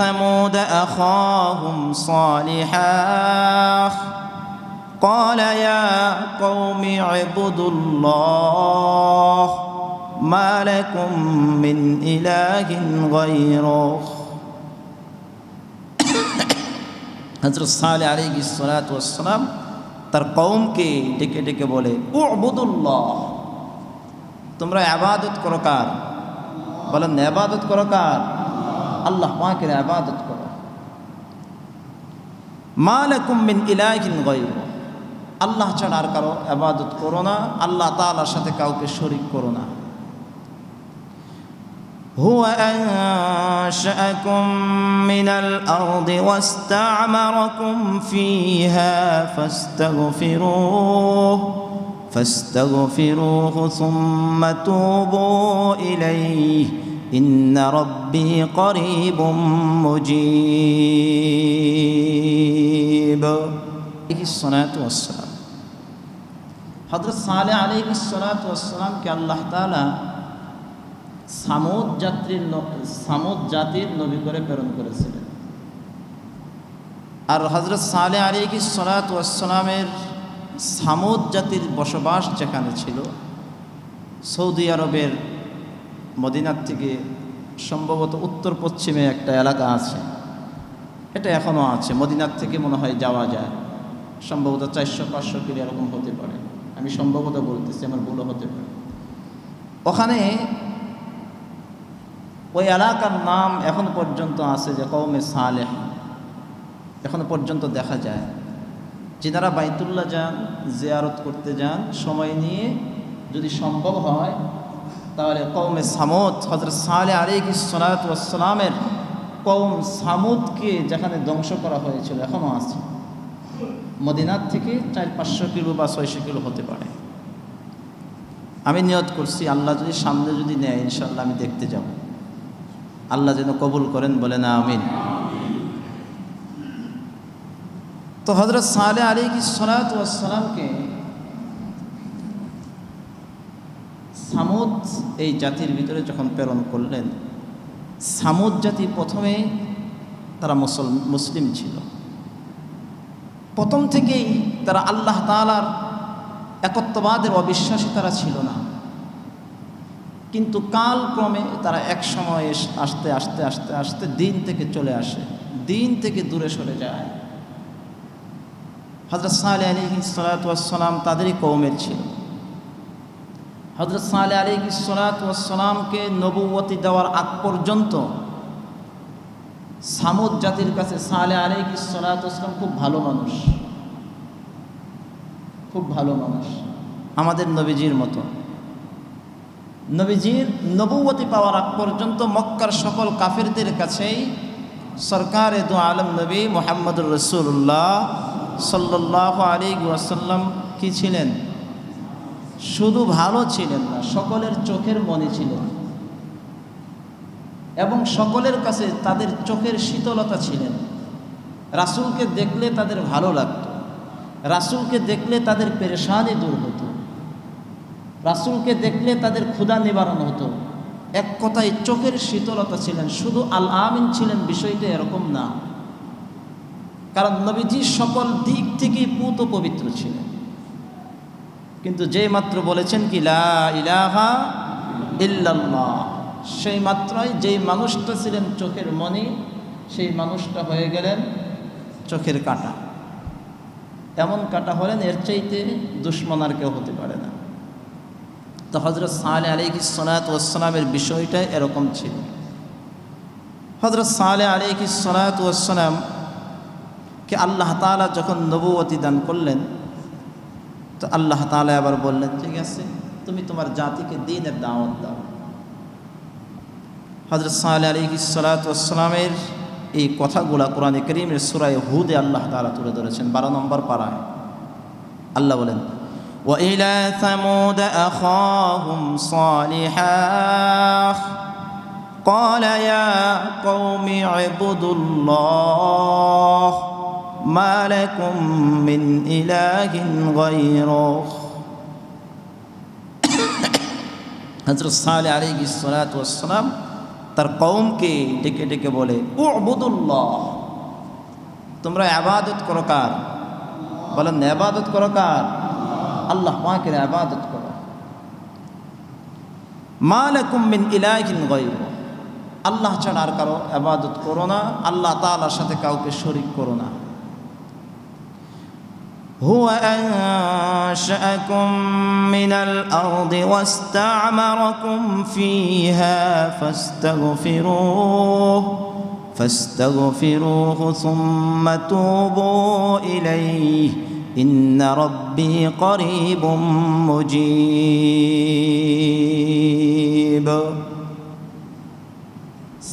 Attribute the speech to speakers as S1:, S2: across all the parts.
S1: ثمود أخاهم صالحا قال يا قوم اعبدوا الله ما لكم من إله غيره হজরত সালে আলী সালাতাম তার কৌমকে ডেকে ডেকে বলে ও আবুদুল্লাহ তোমরা আবাদত করো কার বলেন আবাদত করো কার আল্লাহ পাকের আবাদত করো মালাকুম মিন ইলাহিন গায়রু আল্লাহ ছাড়া আর কারো আবাদত করো না আল্লাহ তাআলার সাথে কাউকে শরীক করো না هو أنشأكم من الأرض واستعمركم فيها فاستغفروه فاستغفروه ثم توبوا إليه إن ربي قريب مجيب عليه الصلاة والسلام হজরত সালে আলী সালাতামকে আল্লাহ তালা সামুদ যাত্রীর সামুদ জাতির নবী করে প্রেরণ করেছিলেন আর হজরত সালে আলী সালাতামের সামুদ জাতির বসবাস যেখানে ছিল সৌদি আরবের মদিনার থেকে সম্ভবত উত্তর পশ্চিমে একটা এলাকা আছে। এটা এখনও আছে। মদিনার থেকে মনে হয় যাওয়া যায়। সম্ভবত চারশো পাঁচশো কিলো এরকম হতে পারে। আমি সম্ভবত বলতেছি, আমার ভুলও হতে পারে। ওখানে ওই এলাকার নাম এখন পর্যন্ত আছে যে কৌমে সালেহ। এখনও পর্যন্ত দেখা যায়। যেনারা বাইতুল্লাহ যান, জিয়ারত করতে যান, সময় নিয়ে যদি সম্ভব হয় তাহলে কৌমে সামুদ হজরত সালে আলিক সালাতামের কৌম সামুদকে যেখানে ধ্বংস করা হয়েছিল এখনও আছে। মদিনার থেকে চার পাঁচশো কিলো বা ছয়শো কিলো হতে পারে। আমি নিয়ত করছি, আল্লাহ যদি সামনে যদি নেয় ইনশাল্লাহ আমি দেখতে যাব। আল্লাহ যেন কবুল করেন বলে না আমিন। তো হজরত সালে আলী সালাতামকে সামুদ এই জাতির ভিতরে যখন প্রেরণ করলেন, সামুদ জাতি প্রথমে তারা মুসল, মুসলিম ছিল। প্রথম থেকেই তারা আল্লাহ তালার একত্ববাদের অবিশ্বাসী তারা ছিল না। কিন্তু কালক্রমে তারা এক সময় আসতে আসতে আসতে আসতে দিন থেকে চলে আসে। দিন থেকে দূরে সরে যায়। হজরত সালে আলী সালাতাম তাদেরই কৌমের ছিল। হজরত সালে আলী সালাতামকে নবুয়তি দেওয়ার আগ পর্যন্ত সামুদ জাতির কাছে সালে আলী সালাতাম খুব ভালো মানুষ। খুব ভালো মানুষ। আমাদের নবীজির মতো। নবীজির নবুয়তি পাওয়ার আগ পর্যন্ত মক্কার সকল কাফেরদের কাছেই সরকার এদু আলম নবী মোহাম্মদুর রসুল্লাহ সাল্লাহ আলী ওয়াসাল্লাম কি ছিলেন? শুধু ভালো ছিলেন না, সকলের চোখের মনে ছিলেন। এবং সকলের কাছে তাদের চোখের শীতলতা ছিলেন। রাসুলকে দেখলে তাদের ভালো লাগতো। রাসুলকে দেখলে তাদের পেরেশানি দূর হতো। রাসুলকে দেখলে তাদের ক্ষুধা নিবারণ হতো। এক কথায় চোখের শীতলতা ছিলেন, শুধু আল আমিন ছিলেন বিষয়টা এরকম না। কারণ নবীজি সকল দিক থেকেই পুত পবিত্র ছিলেন। কিন্তু যেই মাত্র বলেছেন কি ইলাহা ইল্লাল্লাহ সেই মাত্রই যেই মানুষটা ছিলেন চোখের মনি সেই মানুষটা হয়ে গেলেন চোখের কাটা। এমন কাটা হলেন এর চাইতে দুশ্মন আর কেউ হতে পারে না। তো হজরত সালে আলী সনাত ওসালামের বিষয়টা এরকম ছিল। হজরত সালে আলী সনাত কে আল্লাহ তালা যখন নবুয়তি দান করলেন তো আল্লাহ তালা আবার বললেন ঠিক আছে তুমি তোমার জাতিকে দিনের দাওয়াত দাও হজরত সাল আলী সালাতামের এই কথাগুলা কোরআন করিমের সুরায় হুদে আল্লাহ তালা তুলে ধরেছেন বারো নম্বর পাড়ায় আল্লাহ বলেন وإلى ثمود أخاهم صالحا قال يا قوم اعبدوا الله ما لكم من إله غيره হজরত সালে আলী সালাতাম তার কৌমকে ডেকে ডেকে বলে ও আবুদুল্লাহ তোমরা আবাদত করো কার বলেন আবাদত করো কার আল্লাহ পাকের আবাদত করো মালাকুম মিন ইলাহিন গায়রু আল্লাহ ছাড়া আর কারো আবাদত করো না আল্লাহ তাআলার সাথে কাউকে শরীক করো না
S2: هو أنشأكم من الأرض واستعمركم فيها فاستغفروه فاستغفروه ثم توبوا إليه إن ربي قريب مجيب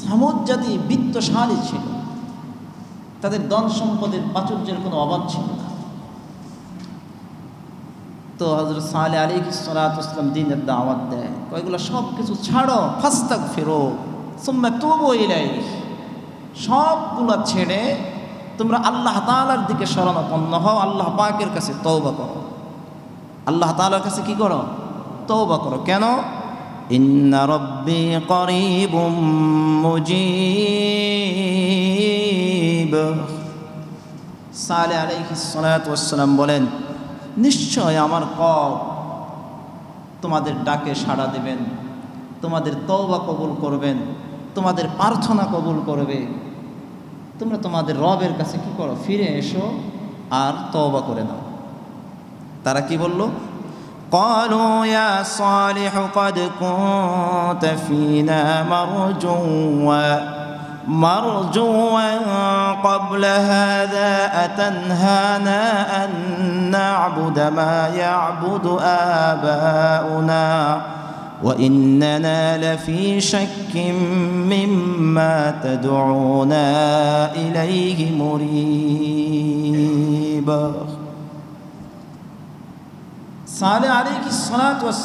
S1: সামুদ জাতি বিত্তশালী ছিল তাদের ধন সম্পদের প্রাচুর্যের কোনো অভাব ছিল না তো হজরত সালে আলী সালাতাম দিনের দাওয়াত দেয়। কয়েকগুলো সব কিছু ছাড়ো ফাস্তাক ফেরো সোম্যা তবু ইলাই সবগুলো ছেড়ে তোমরা আল্লাহ তালার দিকে স্মরণাপন্ন হও, আল্লাহ পাকের কাছে তৌবা করো। আল্লাহ তালার কাছে কি করো? তৌবা করো। কেন?
S2: ইন্না রব্বি করিবুম মুজিব।
S1: সালে আলাইহিস সালাতু ওয়াসসালাম বলেন নিশ্চয় আমার কব তোমাদের ডাকে সাড়া দেবেন তোমাদের তওবা কবুল করবেন তোমাদের প্রার্থনা কবুল করবে তোমরা তোমাদের রবের কাছে কি করো ফিরে এসো আর তওবা করে নাও তারা কি বলল
S2: قالوا يا صالح قد كنت فينا مرجوا مرجوا قبل هذا أتنهانا أن نعبد ما يعبد آباؤنا وإننا لفي شك مما تدعونا إليه مريب
S1: সালে আলী কি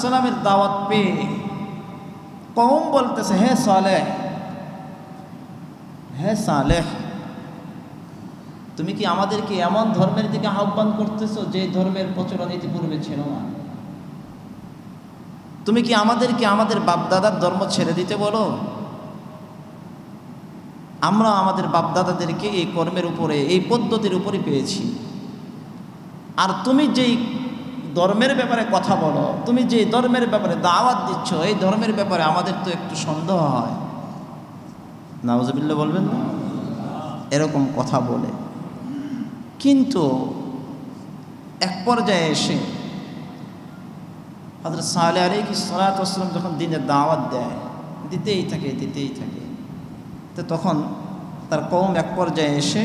S1: সালাতামের দাওয়াত পেয়ে কম বলতেছে হে সালে হে সালেহ। তুমি কি আমাদেরকে এমন ধর্মের দিকে আহ্বান করতেছো যে ধর্মের প্রচলন ইতিপূর্বে ছিল না? তুমি কি আমাদেরকে আমাদের বাপদাদার ধর্ম ছেড়ে দিতে বলো? আমরা আমাদের বাপদাদাদেরকে এই কর্মের উপরে, এই পদ্ধতির উপরে পেয়েছি। আর তুমি যেই ধর্মের ব্যাপারে কথা বলো, তুমি যে ধর্মের ব্যাপারে দাওয়াত দিচ্ছ, এই ধর্মের ব্যাপারে আমাদের তো একটু সন্দেহ হয়। নাওজবিল্লা বলবেন? এরকম কথা বলে। কিন্তু এক পর্যায়ে এসে হজরত সালে আলী কি সালাতাম যখন দিনের দাওয়াত দেয়, দিতেই থাকে দিতেই থাকে। তো তখন তার কম এক পর্যায়ে এসে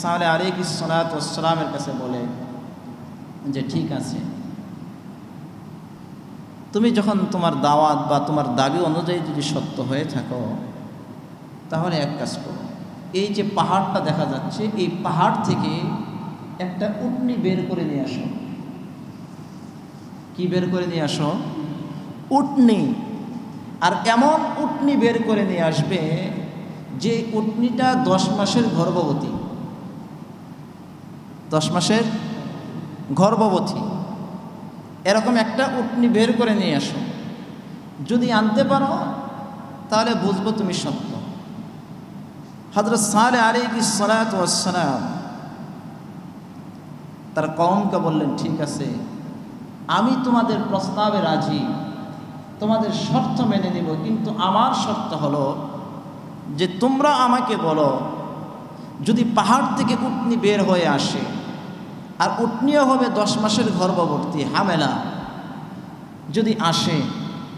S1: সালে আলী কি সালাতামের কাছে বলে যে, ঠিক আছে। তুমি যখন তোমার দাওয়াত বা তোমার দাবি অনুযায়ী যদি সত্য হয়ে থাকো তাহলে এক কাজ করো। এই যে পাহাড়টা দেখা যাচ্ছে, এই পাহাড় থেকে একটা উটনি বের করে নিয়ে আসো। কি বের করে নিয়ে আসো? উটনি। আর এমন উটনি বের করে নিয়ে আসবে যে উটনিটা দশ মাসের গর্ভবতী। দশ মাসের গর্ভবতী। এরকম একটা উটনি বের করে নিয়ে আসো। যদি আনতে পারো, তাহলে বুঝব তুমি সত্য। হজরত সালে আলী সালাম, তার কমকে বললেন, ঠিক আছে, আমি তোমাদের প্রস্তাবে রাজি। তোমাদের শর্ত মেনে নিব, কিন্তু আমার শর্ত হলো যে তোমরা আমাকে বলো, যদি পাহাড় থেকে উটনি বের হয়ে আসে, আর উটনিও হবে দশ মাসের গর্ভবর্তী হামেলা, যদি আসে,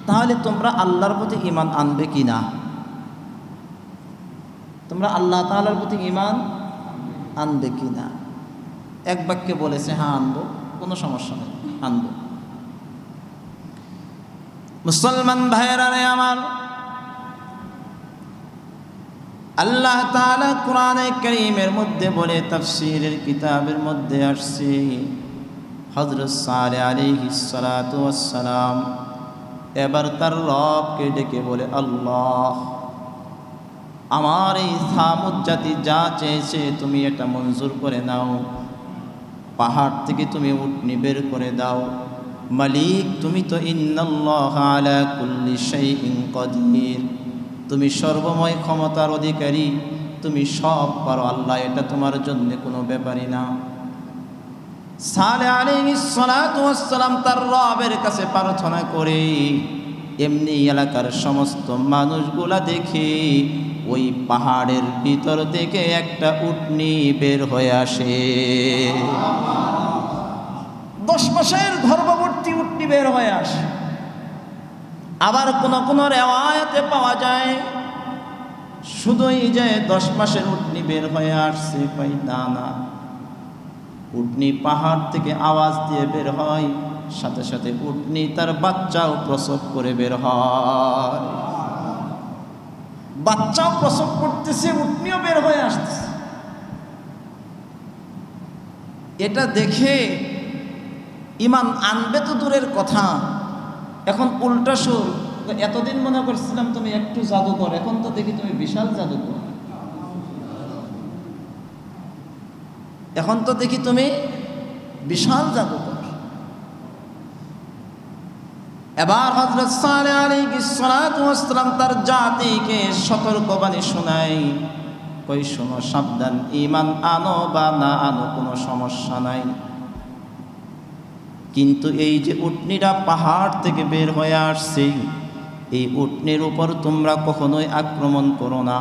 S1: তাহলে তোমরা আল্লাহর প্রতি ইমান আনবে কি না তোমরা আল্লাহ তালার প্রতি ইমান আনবে কি না এক বাক্যে বলেছে হ্যাঁ আনব। কোনো সমস্যা নেই, আনব। মুসলমান ভাইয়েরা রে আমার, আল্লাহ তাআলা কোরআনে করিমের মধ্যে বলে, তাফসীরের কিতাবের মধ্যে আসছে, হযরত সালে সালাতু ওয়াসসালাম এবার তার রবকে ডেকে বলে, আল্লাহ আমার এই সামুদ জাতি যা চেয়েছে, তুমি এটা মঞ্জুর করে নাও পাহাড় থেকে তুমি উঠনি বের করে দাও। মালিক, তুমি তো কদির। তুমি সর্বময় ক্ষমতার অধিকারী। তুমি সব পারো, আল্লাহ এটা তোমার জন্য কোনো ব্যাপারই না। সালে আলিসালাম তার রবের কাছে প্রার্থনা করে, এমনি এলাকার সমস্ত মানুষগুলা দেখে ওই পাহাড়ের ভিতর থেকে একটা উটনি বের হয়ে আসে। দশ মাসের গর্ভবর্তী উটনি বের হয়ে আসে। আবার কোন কোন রেওয়ায়তে পাওয়া যায়, শুধুই যে দশ মাসের উটনি বের হয়ে আসছে না না। উটনি পাহাড় থেকে আওয়াজ দিয়ে বের হয়, সাথে সাথে উটনি তার বাচ্চাও প্রসব করে বের হয়। বাচ্চাও প্রসব করতেছে, উটনিও বের হয়ে আসতেছে। এটা দেখে ইমান আনবে তো দূরের কথা, এখন উল্টা সুর এতদিন মনে করছিলাম তুমি একটু জাদুকর, এখন তো দেখি তুমি বিশাল জাদুকর। এখন তো দেখি তুমি বিশাল জাদুকর। এবার হজরত সালে আলী সালাম তার জাতিকে সতর্কবাণী শোনাই কই শোনো, সাবধান ইমান আনো বা না আনো কোনো সমস্যা নাই। কিন্তু এই যে উটনিরা পাহাড় থেকে বের হয়ে আসছে, এই উটনির উপর তোমরা কখনোই আক্রমণ করো না।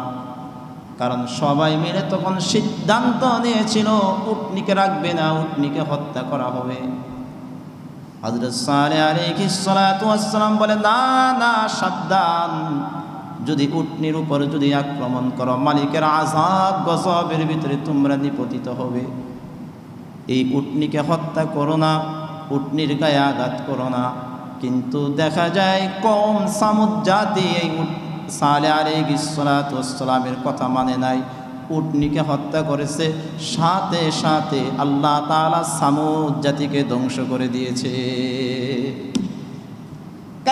S1: কারণ সবাই মিলে তখন সিদ্ধান্ত নিয়েছিল, উটনিকে রাখবে না, উটনিকে হত্যা করা হবে। হজরত সালে আলিসালাম বলে, না না, সাবধান। যদি উটনির উপর যদি আক্রমণ করো, মালিকের আজাব গজবের ভিতরে তোমরা নিপতিত হবে। এই উটনিকে হত্যা করো না, উটনির গায়ে আঘাত করো না। কিন্তু দেখা যায়, কম সামুদ জাতি এই সালে আলে গিসালামের কথা মানে নাই। উটনিকে হত্যা করেছে সাথে সাথে আল্লাহ তালা সামুদ জাতিকে ধ্বংস করে দিয়েছে।